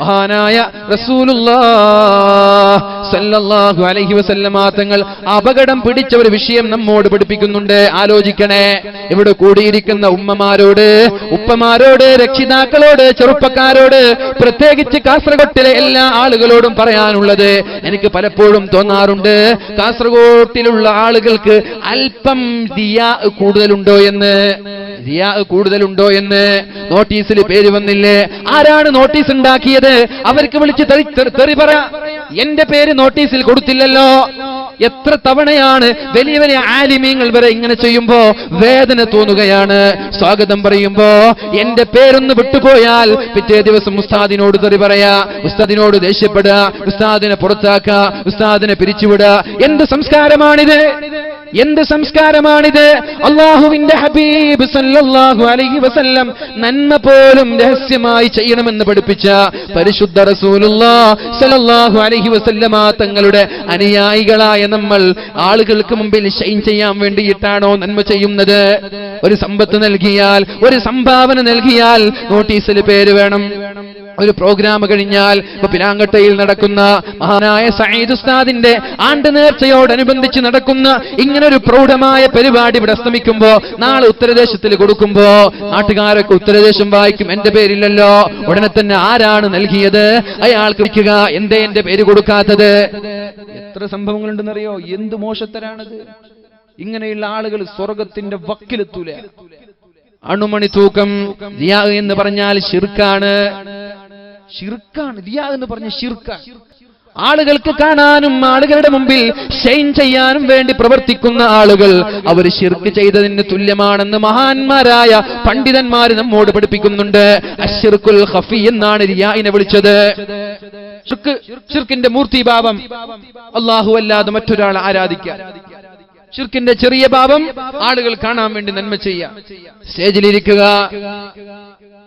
മഹാനായ റസൂലുള്ളാഹു അലൈഹി വസല്ലമ തങ്ങൾ അപകടം പിടിച്ച ഒരു വിഷയം നമ്മോട് പഠിപ്പിക്കുന്നുണ്ട്. ആലോചിക്കണേ. ഇവിടെ കൂടിയിരിക്കുന്ന ഉമ്മമാരോട് ഉപ്പമാരോട് രക്ഷിതാക്കളോട് ചെറുപ്പക്കാരോട് പ്രത്യേകിച്ച് കാസർഗോട്ടിലെ എല്ലാ ആളുകളോടും പറയാനുള്ളത് എനിക്ക് പലപ്പോഴും തോന്നാറുണ്ട്. കാസർഗോട്ടിലുള്ള ആളുകൾക്ക് അല്പം ദിയാ കൂടുതലുണ്ടോ എന്ന്? ദിയാ കൂടുതലുണ്ടോ എന്ന്? നോട്ടീസിൽ പേര് വന്നില്ലേ? ആരാണ് നോട്ടീസ് ഉണ്ടാക്കിയത്? അവർക്ക് വിളിച്ച് തെറി- പറ. എന്റെ പേര് നോട്ടീസിൽ കൊടുത്തില്ലല്ലോ. എത്ര തവണയാണ് വലിയ വലിയ ആലിമീങ്ങൾ വരെ ഇങ്ങനെ ചെയ്യുമ്പോ വേദന തോന്നുകയാണ്. സ്വാഗതം പറയുമ്പോ എന്റെ പേരൊന്ന് വിട്ടുപോയാൽ പിറ്റേ ദിവസം ഉസ്താദിനോട് തെറി പറയാ. ഉസ്താദിനോട് ദേഷ്യപ്പെടുക. ഉസ്താദിനെ പുറത്താക്കുക. ഉസ്താദിനെ പിരിച്ചുവിടുക. എന്ത് സംസ്കാരമാണിത്? എന്ത് സംസ്കാരമാണിത്? അള്ളാഹുവിന്റെ ഹബീബ് സല്ലല്ലാഹു അലൈഹി വസല്ലം നന്മ പോലും രഹസ്യമായി ചെയ്യണമെന്ന് പഠിപ്പിച്ച പരിശുദ്ധ റസൂലുള്ളാ സല്ലല്ലാഹു അലൈഹി വസല്ലമ തങ്ങളുടെ അനുയായികളായ നമ്മൾ ആളുകൾക്ക് മുമ്പിൽ ഷൈൻ ചെയ്യാൻ വേണ്ടിയിട്ടാണോ നന്മ ചെയ്യുന്നത്? ഒരു സമ്പത്ത് നൽകിയാൽ ഒരു സംഭാവന നൽകിയാൽ നോട്ടീസിൽ പേര് വേണം. ഒരു പ്രോഗ്രാം കഴിഞ്ഞാൽ പിലാങ്കട്ടയിൽ നടക്കുന്ന മഹാനായ സയ്യിദ് ഉസ്താദിന്റെ ആണ്ട് നേർച്ചയോടനുബന്ധിച്ച് നടക്കുന്ന ഇങ്ങനെ ഒരു പ്രൗഢമായ പരിപാടി ഇവിടെ അസ്തമിക്കുമ്പോ നാളെ ഉത്തരദേശത്തിൽ കൊടുക്കുമ്പോ നാട്ടുകാരൊക്കെ ഉത്തരദേശം വായിക്കും. എന്റെ പേരില്ലല്ലോ. ഉടനെ തന്നെ ആരാണ് നൽകിയത്? അയാൾക്ക് വിളിക്കുക. എന്തേ എന്റെ പേര് കൊടുക്കാത്തത്? എത്ര സംഭവങ്ങളുണ്ടെന്നറിയോ? എന്ത് മോശത്തരാണത്? ഇങ്ങനെയുള്ള ആളുകൾ സ്വർഗത്തിന്റെ വക്കിലെത്തൂല. അണുമണി തൂക്കം എന്ന് പറഞ്ഞാൽ ഷിർക്കാണ് ഷിർക്കാണ് റിയാ എന്ന് പറഞ്ഞ ഷിർക്കാണ് ആളുകൾക്ക് കാണാനും ആളുകളുടെ മുമ്പിൽ ഷൈൻ ചെയ്യാനും വേണ്ടി പ്രവർത്തിക്കുന്ന ആളുകൾ അവർ ശിർക്ക് ചെയ്തതിന് തുല്യമാണെന്ന് മഹാന്മാരായ പണ്ഡിതന്മാർ നമ്മോട് പഠിപ്പിക്കുന്നുണ്ട്. അഷിർക്കുൽ ഹഫി എന്നാണ് റിയായിനെ വിളിച്ചത്. ഷിർക്കിന്റെ മൂർത്തി മൂർത്തിഭാവം അള്ളാഹു അല്ലാതെ മറ്റൊരാളെ ആരാധിക്കുക. ഷിർക്കിന്റെ ചെറിയ ഭാവം ആളുകൾ കാണാൻ വേണ്ടി നന്മ ചെയ്യാം സ്റ്റേജിലിരിക്കുക.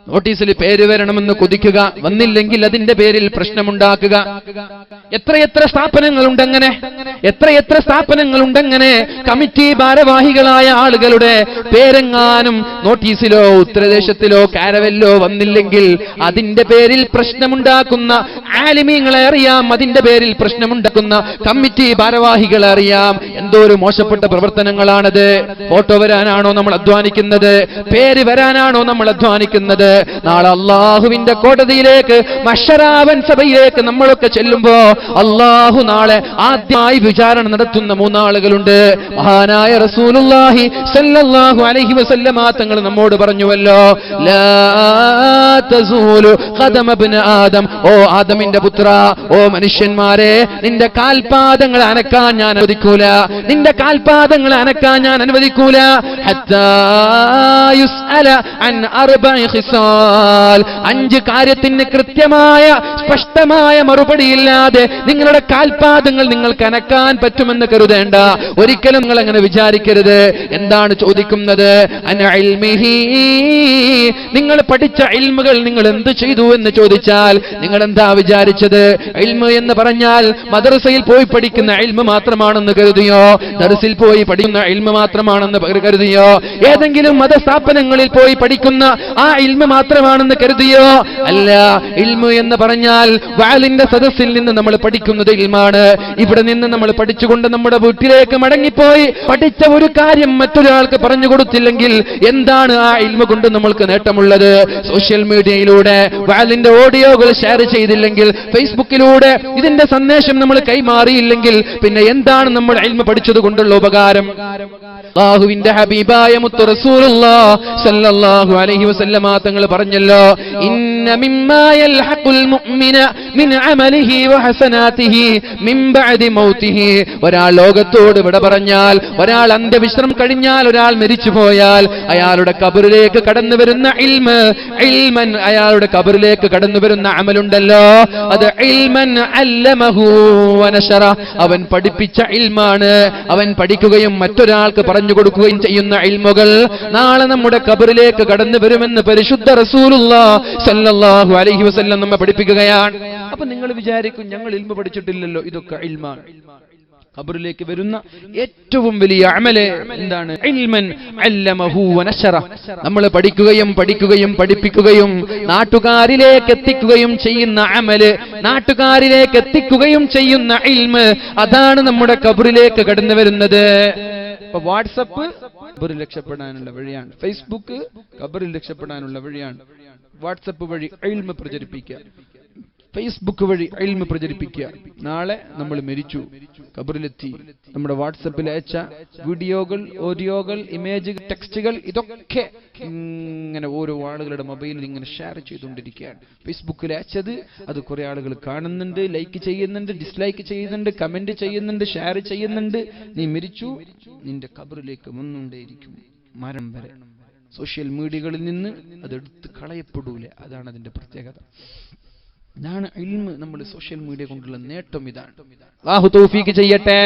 നോട്ടീസിൽ പേര് വരണമെന്ന് കൊതിക്കുക വന്നില്ലെങ്കിൽ അതിന്റെ പേരിൽ പ്രശ്നമുണ്ടാക്കുക. എത്രയെത്ര സ്ഥാപനങ്ങളുണ്ടങ്ങനെ? എത്രയെത്ര സ്ഥാപനങ്ങളുണ്ടങ്ങനെ? കമ്മിറ്റി ഭാരവാഹികളായ ആളുകളുടെ പേരെങ്ങാനും നോട്ടീസിലോ ഉത്തരദേശത്തിലോ കാരവല്ലോ വന്നില്ലെങ്കിൽ അതിന്റെ പേരിൽ പ്രശ്നമുണ്ടാക്കുന്ന ആലിമീങ്ങളെ അറിയാം അതിന്റെ പേരിൽ പ്രശ്നമുണ്ടാക്കുന്ന കമ്മിറ്റി ഭാരവാഹികളെ അറിയാം. എന്തോ ഒരു മോശപ്പെട്ട പ്രവർത്തനങ്ങളാണത്. ഫോട്ടോ വരാനാണോ നമ്മൾ അധ്വാനിക്കുന്നത്? പേര് വരാനാണോ നമ്മൾ അധ്വാനിക്കുന്നത്? നാളെ അള്ളാഹുവിന്റെ കോടതിയിലേക്ക് മഷറാവൻ സഭയിലേക്ക് നമ്മളൊക്കെ ചെല്ലുമ്പോ അള്ളാഹു നാളെ ആദ്യമായി വിചാരണ നടത്തുന്ന മൂന്നാളുകളുണ്ട്. മഹാനായ റസൂലുല്ലാഹി സല്ലല്ലാഹു അലൈഹി വസല്ലമ തങ്ങൾ നമ്മോട് പറഞ്ഞുവല്ലോ ലാ ആദം. ഓ ആദമിന്റെ പുത്ര ഓ മനുഷ്യന്മാരെ നിന്റെ കാൽപാദങ്ങൾ അനക്കാൻ ഞാൻ അനുവദിക്കൂല. നിന്റെ കാൽപാദങ്ങൾ അനക്കാൻ ഞാൻ അനുവദിക്കൂല. അൻ ഖിസാൽ അഞ്ച് കാര്യത്തിന് കൃത്യമായ സ്പഷ്ടമായ മറുപടിയില്ലാതെ നിങ്ങളുടെ കാൽപാദങ്ങൾ നിങ്ങൾക്ക് അനക്കാൻ പറ്റുമെന്ന് കരുതേണ്ട. ഒരിക്കലും നിങ്ങൾ അങ്ങനെ വിചാരിക്കരുത്. എന്താണ് ചോദിക്കുന്നത്? നിങ്ങൾ പഠിച്ച ഇൽമുകൾ നിങ്ങൾ എന്ത് ചെയ്തു എന്ന് ചോദിച്ചാൽ നിങ്ങൾ എന്താ വിചാരിച്ചത്? ഇൽമു എന്ന് പറഞ്ഞാൽ മദ്രസയിൽ പോയി പഠിക്കുന്ന ഇൽമു മാത്രമാണെന്ന് കരുതിയോ? ദർസിൽ പോയി പഠിക്കുന്ന ഇൽമു മാത്രമാണെന്ന് കരുതിയോ? ഏതെങ്കിലും മതസ്ഥാപനങ്ങളിൽ പോയി പഠിക്കുന്ന ആ ഇൽമു മാത്രമാണെന്ന് കരുതിയോ? അല്ല. ഇൽമു എന്ന് പറഞ്ഞാൽ വാലിന്റെ സദസ്സിൽ നിന്ന് നമ്മൾ പഠിക്കുന്നത് ഇൽമാണ്. ഇവിടെ നിന്ന് നമ്മൾ പഠിച്ചുകൊണ്ട് നമ്മുടെ വീട്ടിലേക്ക് മടങ്ങിപ്പോയി പഠിച്ച ഒരു കാര്യം മറ്റൊരാൾക്ക് പറഞ്ഞു കൊടുത്തില്ലെങ്കിൽ എന്താണ് ആ ഇൽമ കൊണ്ട് നമ്മൾക്ക് നേട്ടമുള്ളത്? സോഷ്യൽ മീഡിയയിലൂടെ വാലിന്റെ ഓഡിയോകൾ ഷെയർ ചെയ്തില്ലെങ്കിൽ ഫേസ്ബുക്കിലൂടെ ഇതിന്റെ സന്ദേശം നമ്മൾ കൈമാറിയില്ലെങ്കിൽ പിന്നെ എന്താണ് നമ്മൾ ഇൽമ പഠിച്ചത് കൊണ്ടുള്ള ഉപകാരം? ബാഹുവിന്റെ ഹബീബായ മുത്തു റസൂലുള്ളാഹ് സല്ലല്ലാഹു അലൈഹി വസല്ലമ തങ്ങൾ പറഞ്ഞല്ലോ ഇന്ന മിമ്മാ മുഅ്മിന മിൻ അമലിഹി വഹസനാതിഹി മിൻ ബഅദി മൗതിഹി ഒരാൾ ലോകത്തോട് വിട പറഞ്ഞാൽ ഒരാൾ അന്ത്യവിശ്രം കഴിഞ്ഞാൽ ഒരാൾ മരിച്ചു പോയാൽ അയാളുടെ കബറിലേക്ക് കടന്നു വരുന്ന ഇൽമ് ഇൽമൻ അയാളുടെ കബറിലേക്ക് കടന്നു വരുന്ന അമലുണ്ടല്ലോ. അത് ഇൽമൻ അല്ലമഹു വനശറ അവൻ പഠിപ്പിച്ച ഇൽമാണ്. അവൻ പഠിക്കുകയും മറ്റൊരാൾക്ക് പറഞ്ഞു കൊടുക്കുകയും ചെയ്യുന്ന ഇൽമുകൾ നാളെ നമ്മുടെ കബറിലേക്ക് കടന്നു വരുമെന്ന് പരിശുദ്ധ റസൂലുള്ള സല്ലല്ലാഹു അലൈഹി വസല്ലം നമ്മെ പഠിപ്പിക്കുകയാണ്. അപ്പൊ നിങ്ങൾ വിചാരിക്കും ഞങ്ങൾ ഇൽമ പഠിച്ചിട്ടില്ലല്ലോ ഇതൊക്കെ ഇൽമാണ്. ഖബറിലേക്ക് വരുന്ന ഏറ്റവും വലിയ അമൽ എന്താണ്? നമ്മൾ പഠിക്കുകയും പഠിക്കുകയും പഠിപ്പിക്കുകയും നാട്ടുകാരിലേക്ക് എത്തിക്കുകയും ചെയ്യുന്ന അമൽ നാട്ടുകാരിലേക്ക് എത്തിക്കുകയും ചെയ്യുന്ന ഇൽമ് അതാണ് നമ്മുടെ ഖബറിലേക്ക് കടന്നു വരുന്നത്. ഇപ്പൊ വാട്സപ്പ് ഖബറിൽ രക്ഷപ്പെടാനുള്ള വഴിയാണ്. ഫേസ്ബുക്ക് ഖബറിൽ രക്ഷപ്പെടാനുള്ള വഴിയാണ്. വാട്സപ്പ് വഴി ഇൽമ പ്രചരിപ്പിക്കുക. ഫേസ്ബുക്ക് വഴി അയൽമ പ്രചരിപ്പിക്കുക. നാളെ നമ്മൾ മരിച്ചു. കബറിലെത്തി നമ്മുടെ വാട്സപ്പിൽ അയച്ച വീഡിയോകൾ ഓഡിയോകൾ ഇമേജ് ടെക്സ്റ്റുകൾ ഇതൊക്കെ ഇങ്ങനെ ഓരോ ആളുകളുടെ മൊബൈലിൽ ഇങ്ങനെ ഷെയർ ചെയ്തുകൊണ്ടിരിക്കുകയാണ്. ഫേസ്ബുക്കിൽ അയച്ചത് അത് കുറെ ആളുകൾ കാണുന്നുണ്ട് ലൈക്ക് ചെയ്യുന്നുണ്ട് ഡിസ്ലൈക്ക് ചെയ്യുന്നുണ്ട് കമന്റ് ചെയ്യുന്നുണ്ട് ഷെയർ ചെയ്യുന്നുണ്ട്. നീ മരിച്ചു. നിന്റെ കബറിലേക്ക് വന്നുകൊണ്ടേയിരിക്കും മരം വരെ. സോഷ്യൽ മീഡിയകളിൽ നിന്ന് അതെടുത്ത് കളയപ്പെടൂല. അതാണ് അതിന്റെ പ്രത്യേകത. ഇതാണ് ഇൽമ് നമ്മുടെ സോഷ്യൽ മീഡിയ കൊണ്ടുള്ള നേട്ടം ഇതാണ്. ചെയ്യട്ടെ.